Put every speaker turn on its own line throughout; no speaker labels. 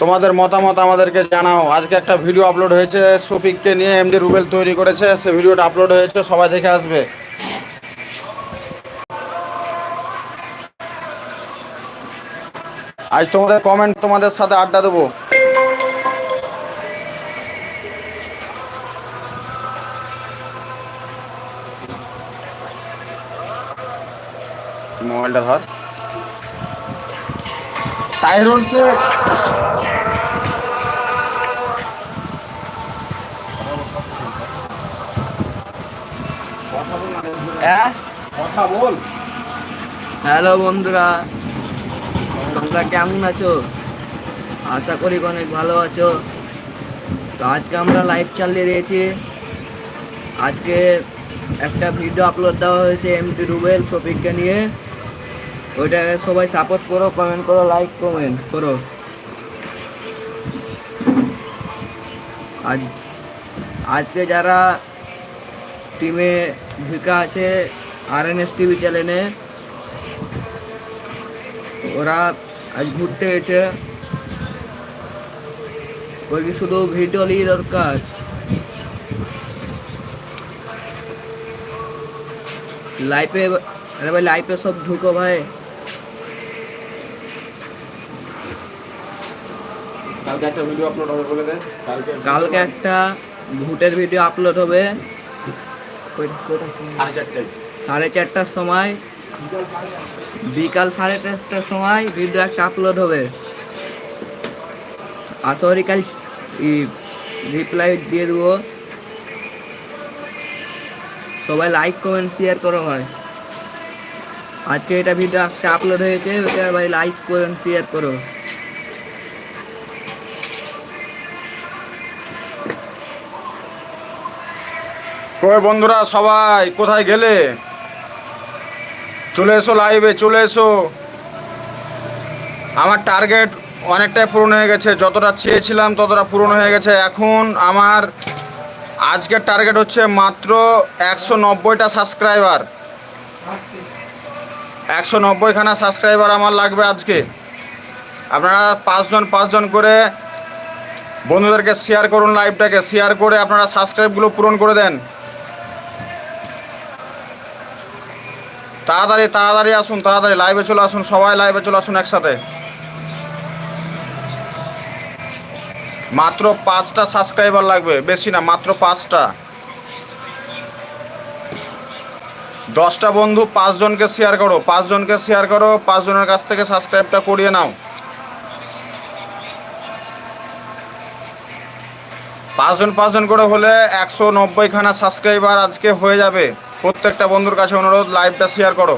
তোমাদের মতামত আমাদেরকে জানাও। আজকে একটা ভিডিও আপলোড হয়েছে শফিককে নিয়ে এমডি রুবেল তৈরি করেছে, সে ভিডিওটা আপলোড হয়েছে, সবাই দেখে আসবে। আজ তোমাদের কমেন্ট তোমাদের সাথে আড্ডা দেবো। মোবাইলটা ধর। কথা বল।
হ্যালো বন্ধুরা তোমরা কেমন আছো? আশা করি অনেক ভালো আছো। তো আজকে আমরা লাইভ চালিয়ে দিয়েছি। আজকে একটা ভিডিও আপলোড দেওয়া হয়েছে এমটি রুবেল শফিককে নিয়ে। ওইটাকে সবাই সাপোর্ট করো কমেন্ট করো লাইক কমেন্ট করো। আজ আজকে যারা টিমে ঢুকা আছে আর এন এস টিভি চ্যানেলে ওরা আজ ঘুরতে গেছে ওর কি শুধু ভিডিও নিয়ে দরকার। লাইফে আরে ভাই লাইফে সব ঢুকো ভাই।
কালকে একটা ভিডিও আপলোড হবে বলে দে কালকে
কালকে একটা ভুটের ভিডিও আপলোড হবে।
সাড়ে
চারটার সময় বিকাল সাড়ে চারটার সময় ভিডিও একটা আপলোড হবে। আশা করি কাল রিপ্লাই দিয়ে দেবো। সবাই লাইক কমেন্ট শেয়ার করো ভাই। আজকে এটা ভিডিও একটা আপলোড হয়েছে ওটা ভাই লাইক কমেন্ট শেয়ার করো।
কই বন্ধুরা, সবাই, কোথায় গেলে? চলে এসো লাইভে চলে এসো। আমার টার্গেট অনেকটাই পূরণ হয়ে গেছে, যতটা চেয়েছিলাম ততটা পূরণ হয়ে গেছে। এখন আমার আজকের টার্গেট হচ্ছে মাত্র একশো নব্বইটা সাবস্ক্রাইবার একশো নব্বইখানা সাবস্ক্রাইবার আমার লাগবে আজকে। আপনারা পাঁচজন পাঁচজন করে বন্ধুদেরকে শেয়ার করুন লাইভটাকে শেয়ার করে আপনারা সাবস্ক্রাইবগুলো পূরণ করে দেন। তাড়াতাড়ি তাড়াতাড়ি আসুন, তাড়াতাড়ি লাইভে চলে আসুন, সবাই লাইভে চলে আসুন একসাথে। মাত্র পাঁচটা সাবস্ক্রাইবার লাগবে, বেশি না, মাত্র পাঁচটা। দশটা বন্ধু, পাঁচজনকে শেয়ার করো, পাঁচজনকে শেয়ার করো, পাঁচজনের কাছ থেকে সাবস্ক্রাইবটা করিয়ে নাও। পাঁচজন পাঁচজন করে হলে একশো নব্বইখানা সাবস্ক্রাইবার আজকে হয়ে যাবে। প্রত্যেকটা বন্ধুর কাছে অনুরোধ লাইভটা শেয়ার করো।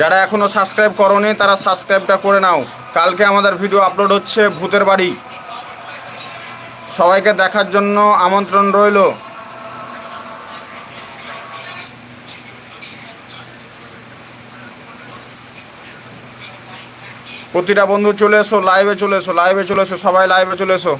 যারা এখনও সাবস্ক্রাইব করনি, তারা সাবস্ক্রাইবটা করে নাও। কালকে আমাদের ভিডিও আপলোড হচ্ছে ভূতের বাড়ি। সবাইকে দেখার জন্য আমন্ত্রণ রইল। প্রতিটা বন্ধু চলে এসো লাইভে চলে এসো লাইভে চলে এসো, সবাই লাইভে চলে এসো।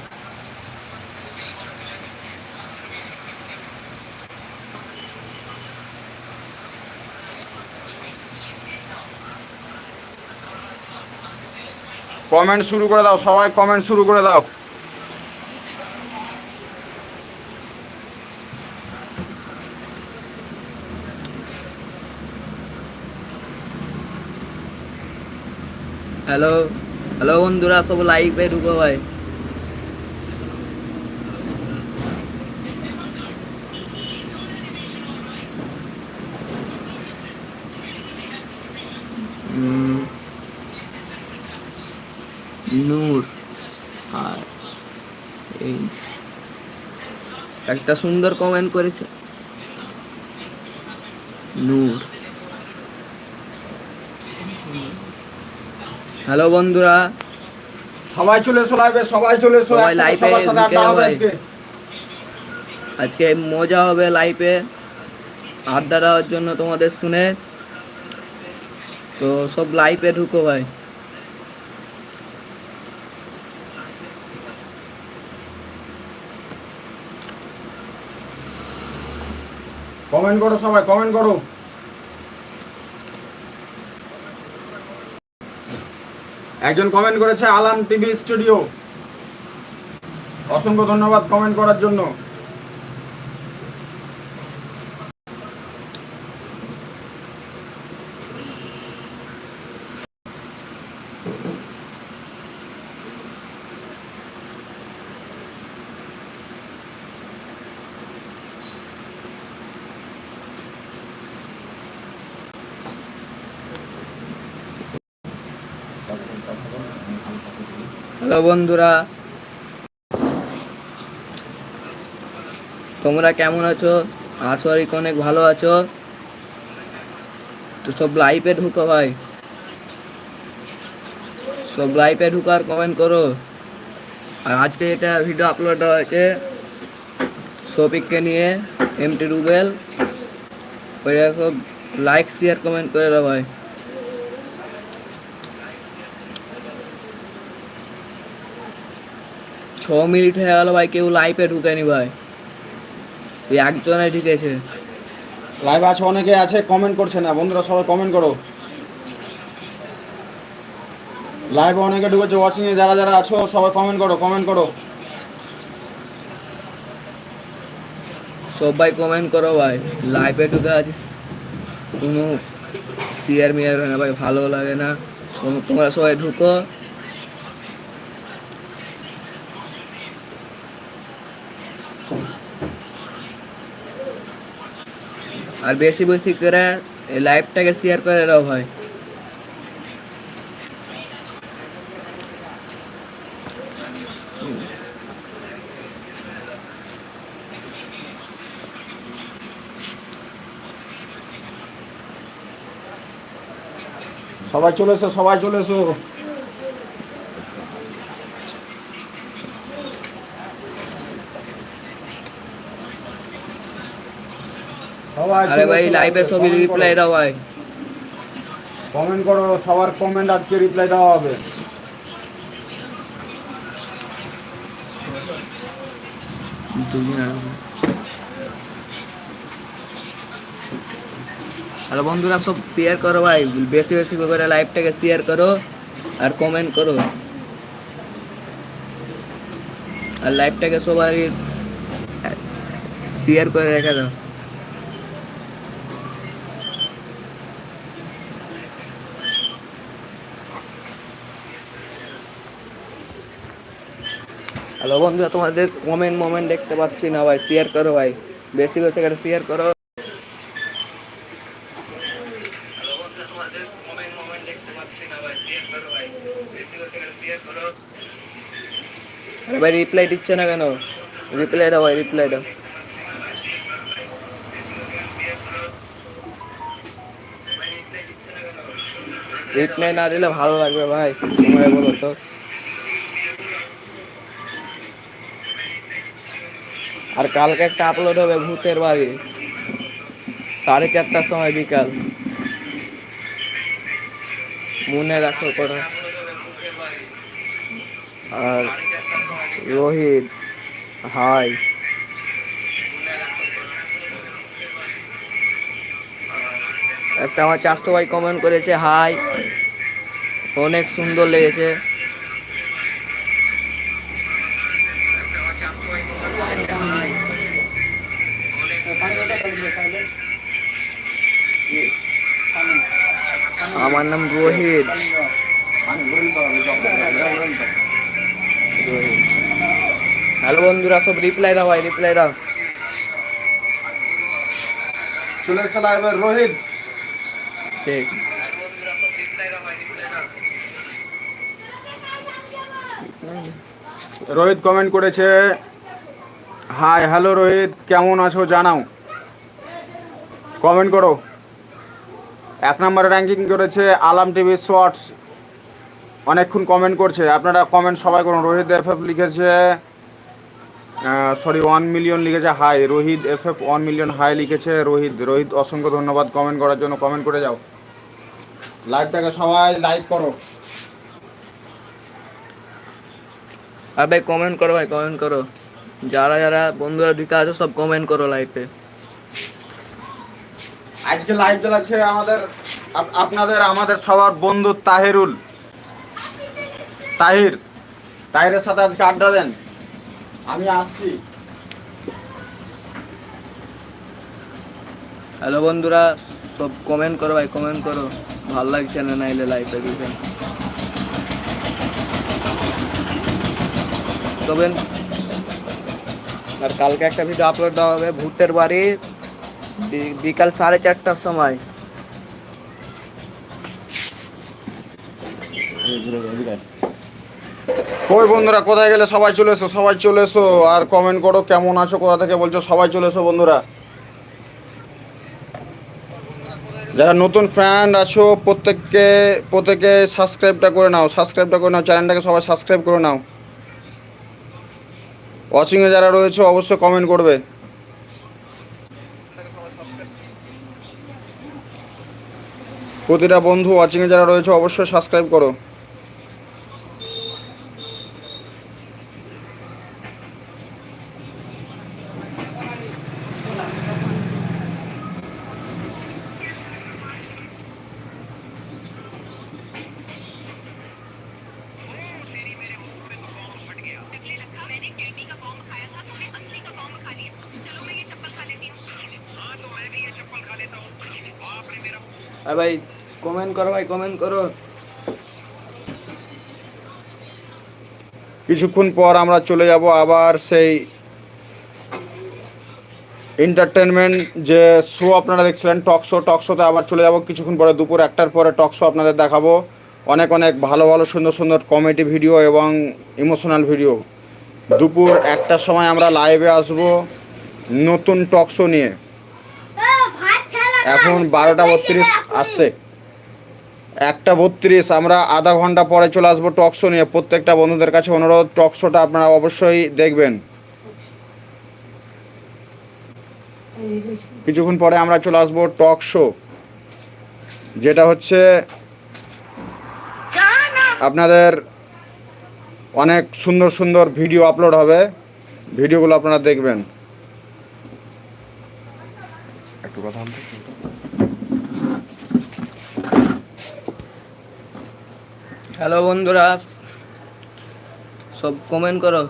কমেন্ট শুরু করে দাও, সবাই কমেন্ট শুরু করে দাও।
হ্যালো হ্যালো বন্ধুরা, সব লাইক ভাই ঢুকো ভাই। নূর। আর এই একটা সুন্দর কমেন্ট করেছে। নূর। হ্যালো বন্ধুরা।
সবাই চলে এসো লাইভে সবাই চলে এসো
সবাই ভাই।
আজকে।
আজকে মজা হবে লাইভে আড্ডা দেওয়ার জন্য তোমাদের শুনে। তো সব লাইফে ঢুকো ভাই।
কমেন্ট করো সবাই, কমেন্ট করো। একজন কমেন্ট করেছে, আলাম টিভি স্টুডিও। অসংখ্য ধন্যবাদ কমেন্ট করার জন্য।
হ্যালো বন্ধুরা। তোমরা কেমন আছো? করি অনেক ভালো আছো। তো সব লাইভে ঢুকো ভাই। সব লাইভে ঢুকো আর কমেন্ট করো। আর আজকে এটা ভিডিও আপলোড হয়েছে শফিককে নিয়ে এমটি রুবেল ওই লাইক শেয়ার কমেন্ট করে দাও ভাই। ছ মিনিট হয়ে গেল ভাই কেউ লাইভে ঢুকেনি ভাই। ওই একজনে ঢুকেছে।
লাইভ আছে অনেকে আছে কমেন্ট করছে না। বন্ধুরা সবাই কমেন্ট করো। লাইভে অনেকে ঢুকেছে ওয়াচিং এ যারা যারা আছো সবাই কমেন্ট করো কমেন্ট করো।
সবাই কমেন্ট করো ভাই। লাইভে ঢুকে আছিস। কোনো শেয়ার মিয়ার হয় না ভাই ভালো লাগে না। তোমরা সবাই ঢুকো। আর বেশি বেশি করে এই লাইভটাকে শেয়ার করে দাও ভাই
সবাই চলে এসো, সবাই চলে এসো।
আরে ভাই লাইভে সবই রিপ্লাই দাও ভাই।
কমেন্ট করো সবার কমেন্ট আজকে রিপ্লাই দেওয়া হবে।
হ্যালো বন্ধুরা সব শেয়ার করো ভাই। বেশি বেশি করে লাইভটাকে শেয়ার করো আর কমেন্ট করো। আর লাইভটাকে সবাই শেয়ার করে রেখে দাও। হ্যালো বন্ধুরা, তোমাদের কমেন্ট মোমেন্ট দেখতে পাচ্ছি না ভাই শেয়ার করো ভাই। বেশি বেশি করে শেয়ার করো। ভাই রিপ্লাই দিচ্ছে না কেন? রিপ্লাই দাও ভাই রিপ্লাই দাও। রিপ্লাই না দিলে ভালো লাগবে ভাই তোমরা বলো তো। আর কালকে একটা আপলোড হবে ভূতের বাড়ি। সাড়ে চারটার সময় বিকাল। মনে রাখো করা আর রোহিত, হাই। একটা আমার চাস্তো ভাই কমেন্ট করেছে, হাই। অনেক সুন্দর লেগেছে। আমার নাম রোহিত। হ্যালো বন্ধুরা সব রিপ্লাই দাও ভাই রিপ্লাই দাও।
চলে এসে লাইভে রোহিত।
ঠিক।
রোহিত কমেন্ট করেছে হাই হ্যালো রোহিত কেমন আছো জানাও। কমেন্ট করো। এক নম্বরে র্যাঙ্কিং করেছে আলাম টিভি শর্টস অনেকক্ষণ কমেন্ট করছে। আপনারা কমেন্ট সবাই করুন। রোহিত এফ এফ লিখেছে সরি ওয়ান মিলিয়ন লিখেছে hi Rohit F F one million hi লিখেছে রোহিত রোহিত অসংখ্য ধন্যবাদ কমেন্ট করার জন্য। কমেন্ট করে যাও। লাইভটাকে সবাই লাইক করো।
আর ভাই কমেন্ট করো ভাই কমেন্ট করো। যারা যারা বন্ধুরা ঢুকে আছো সব কমেন্ট করো লাইভে
আজকে লাইভ চালাচ্ছে আমাদের, আপ- আপনাদের, আমাদের সবার বন্ধু তাহিরুল। তাহির, তাহিরের সাথে আজকে আড্ডা দেন। আমি আসছি।
হ্যালো বন্ধুরা, সব কমেন্ট করো ভাই কমেন্ট করো। ভালো লাগছে না নাইলে লাইফে দিতে তবে আর কালকে একটা ভিডিও আপলোড দেওয়া হবে ভুট্টের বাড়ি। বিকাল সাড়ে চারটার সময়।
ওই বন্ধুরা, কোথায় গেলে সবাই চলে এসো, সবাই চলে এসো, আর কমেন্ট করো কেমন আছো, কোথা থেকে বলছো, সবাই চলে এসো বন্ধুরা। যারা নতুন ফ্রেন্ড আছো, প্রত্যেককে, প্রত্যেকে সাবস্ক্রাইবটা করে নাও সাবস্ক্রাইবটা করে নাও চ্যানেলটাকে সবাই সাবস্ক্রাইব করে নাও। ওয়াচিংয়ে যারা রয়েছে, অবশ্যই কমেন্ট করবে। প্রতিটা বন্ধু ওয়াচিংয়ে যারা রয়েছে অবশ্যই সাবস্ক্রাইব করো।
আর ভাই কমেন্ট করো ভাই কমেন্ট করো।
কিছুক্ষণ পর আমরা চলে যাব আবার সেই এন্টারটেনমেন্ট যে শো আপনারা দেখছিলেন টক শো টক শোতে আবার চলে যাব। কিছুক্ষণ পরে দুপুর একটার পরে টক শো আপনাদের দেখাবো। অনেক অনেক ভালো ভালো, সুন্দর সুন্দর কমেডি ভিডিও এবং ইমোশনাল ভিডিও দুপুর একটার সময় আমরা লাইভে আসব নতুন টক শো নিয়ে। এখন বারোটা বত্রিশ আসতে একটা বত্রিশ, আমরা আধা ঘণ্টা পরে চলে আসব টক শো নিয়ে। প্রত্যেকটা বন্ধুদের কাছে অনুরোধ, টক শোটা আপনারা অবশ্যই দেখবেন। কিছুক্ষণ পরে আমরা চলে আসব টক শো। যেটা হচ্ছে আপনাদের অনেক সুন্দর সুন্দর ভিডিও আপলোড হবে। ভিডিওগুলো আপনারা দেখবেন। একটু কথা
হ্যালো বন্ধুরা সব কমেন্ট করো।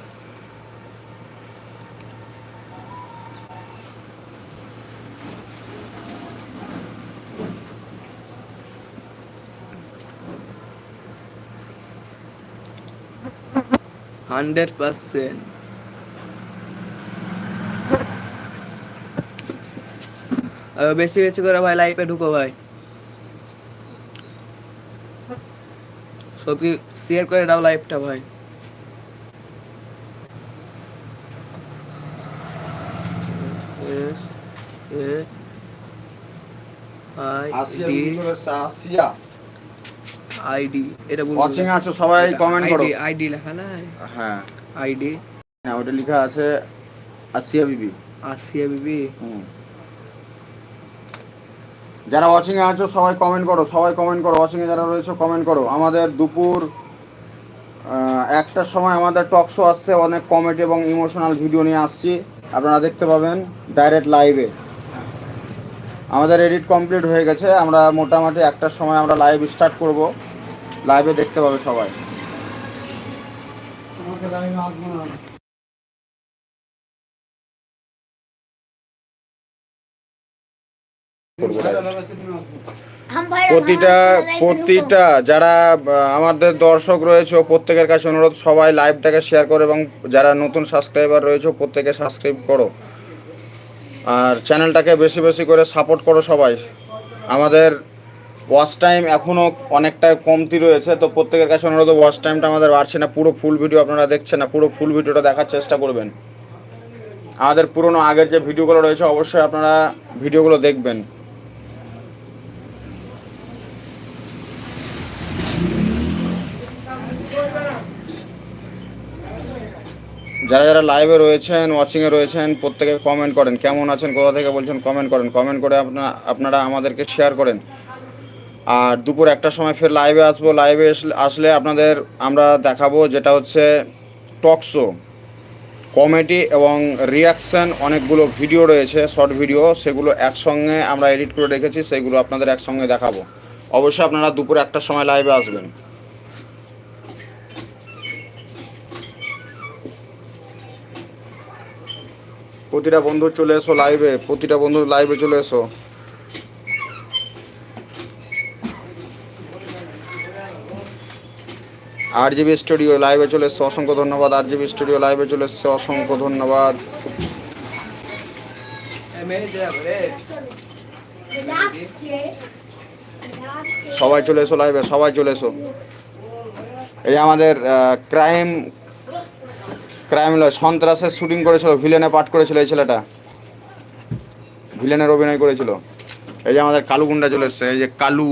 Hundred percent. বেশি বেশি করে ভাই লাইফে ঢুকো ভাই। সব কি শেয়ার করে দাও লাইভটা ভাই। আইডি এটা বলব
ওয়াচিং আছো সবাই কমেন্ট করো।
আইডি লেখা নাই?
হ্যাঁ।
আইডি।
না ওটা লেখা আছে আসিয়া বিবি।
আসিয়া বিবি।
হুম। যারা ওয়াচিং এ আছো, সবাই কমেন্ট করো, সবাই কমেন্ট করো ওয়াচিং এ যারা রয়েছে কমেন্ট করো। আমাদের দুপুর একটার সময় আমাদের টক শো আসছে, অনেক কমেডি এবং ইমোশনাল ভিডিও নিয়ে আসছি। আপনারা দেখতে পাবেন ডাইরেক্ট লাইভে আমাদের এডিট কমপ্লিট হয়ে গেছে। আমরা মোটামুটি একটার সময় আমরা লাইভ স্টার্ট করব। লাইভে দেখতে পাবে সবাই। প্রতিটা প্রতিটা যারা আমাদের দর্শক রয়েছে প্রত্যেকের কাছে অনুরোধ সবাই লাইভটাকে শেয়ার করো এবং যারা নতুন সাবস্ক্রাইবার রয়েছে প্রত্যেকে সাবস্ক্রাইব করো। আর চ্যানেলটাকে বেশি বেশি করে সাপোর্ট করো সবাই। আমাদের ওয়াচ টাইম এখনও অনেকটা কমতি রয়েছে তো প্রত্যেকের কাছে অনুরোধ ওয়াচ টাইমটা আমাদের বাড়ছে না। পুরো ফুল ভিডিও আপনারা দেখছেন না পুরো ফুল ভিডিওটা দেখার চেষ্টা করবেন। আমাদের পুরনো আগের যে ভিডিওগুলো রয়েছে অবশ্যই আপনারা ভিডিওগুলো দেখবেন। যারা যারা লাইভে রয়েছেন ওয়াচিংয়ে রয়েছেন, প্রত্যেকে কমেন্ট করেন। কেমন আছেন, কোথা থেকে বলছেন কমেন্ট করেন। কমেন্ট করে আপনারা আপনারা আমাদেরকে শেয়ার করেন। আর দুপুর একটার সময় ফের লাইভে আসব। লাইভে আসলে আপনাদের আমরা দেখাবো যেটা হচ্ছে টক শো কমেডি এবং রিয়াকশান অনেকগুলো ভিডিও রয়েছে শর্ট ভিডিও সেগুলো একসঙ্গে আমরা এডিট করে রেখেছি, সেগুলো আপনাদের একসঙ্গে দেখাবো। অবশ্যই আপনারা দুপুর একটার সময় লাইভে আসবেন। প্রতিটা বন্ধু চলে এসো লাইভে প্রতিটা বন্ধু লাইভে চলে এসো। আর জিবি স্টুডিও লাইভে চলে এসছে অসংখ্য ধন্যবাদ। আর জিবি স্টুডিও লাইভে চলে এসছে অসংখ্য ধন্যবাদ। সবাই চলে এসো লাইভে সবাই চলে এসো। এই আমাদের ক্রাইম ক্রাইম লয় সন্ত্রাসের শুটিং করেছিল ভিলেনে পাঠ করেছিল এই ছেলেটা। ভিলেনের অভিনয় করেছিল। এই যে আমাদের কালু গুন্ডা চলে এসছে, এই যে কালু।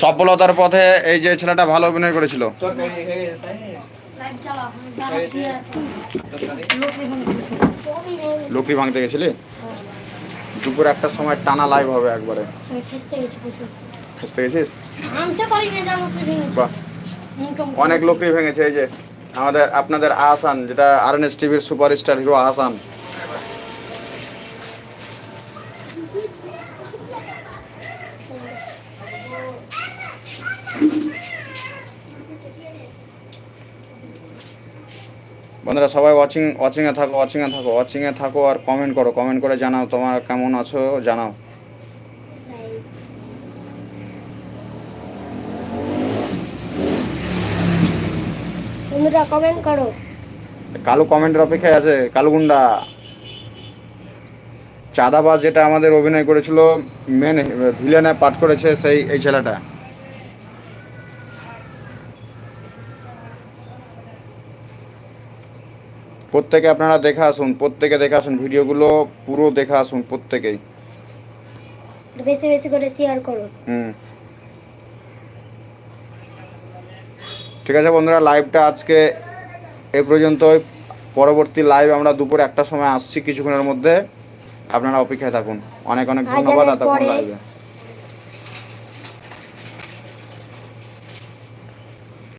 সফলতার পথে এই যে ছেলেটা ভালো অভিনয় করেছিল।
লাইভ চালাও আমি গানা দিয়ে আছি লোকে ফোন করেছে সবই নেই
লোকরি ভাঙতে গেছিলি? দুপুর একটার সময় টানা লাইভ হবে একবারে। খেসতে গেছিস বাহ। অনেক লোকই ভেঙেছে এই যে আমাদের আপনাদের আহসান যেটা আর এন এস টিভির সুপারস্টার হিরো আহসান। বন্ধুরা সবাই ওয়াচিং ওয়াচিংয়ে থাকো ওয়াচিংয়ে থাকো ওয়াচিংয়ে থাকো আর কমেন্ট করো। কমেন্ট করে জানাও তোমার কেমন আছো জানাও।
বন্ধুরা কমেন্ট করো।
কালো কমেন্টের অপেক্ষায় আছে কালো গুন্ডা চাঁদাবাজ যেটা আমাদের অভিনয় করেছিল মেন ভিলেনে পাঠ করেছে সেই এই ছেলেটা। প্রত্যেকে আপনারা দেখে আসুন প্রত্যেকে দেখে আসুন ভিডিওগুলো পুরো দেখে আসুন প্রত্যেকেই।
বেশি বেশি করে শেয়ার করো।
হুম। ঠিক আছে বন্ধুরা লাইভটা আজকে এ পর্যন্তই। পরবর্তী লাইভ আমরা দুপুর একটার সময় আসছি কিছুক্ষণের মধ্যে। আপনারা অপেক্ষায় থাকুন। অনেক অনেক ধন্যবাদ
আপনার
এতক্ষণ লাইভে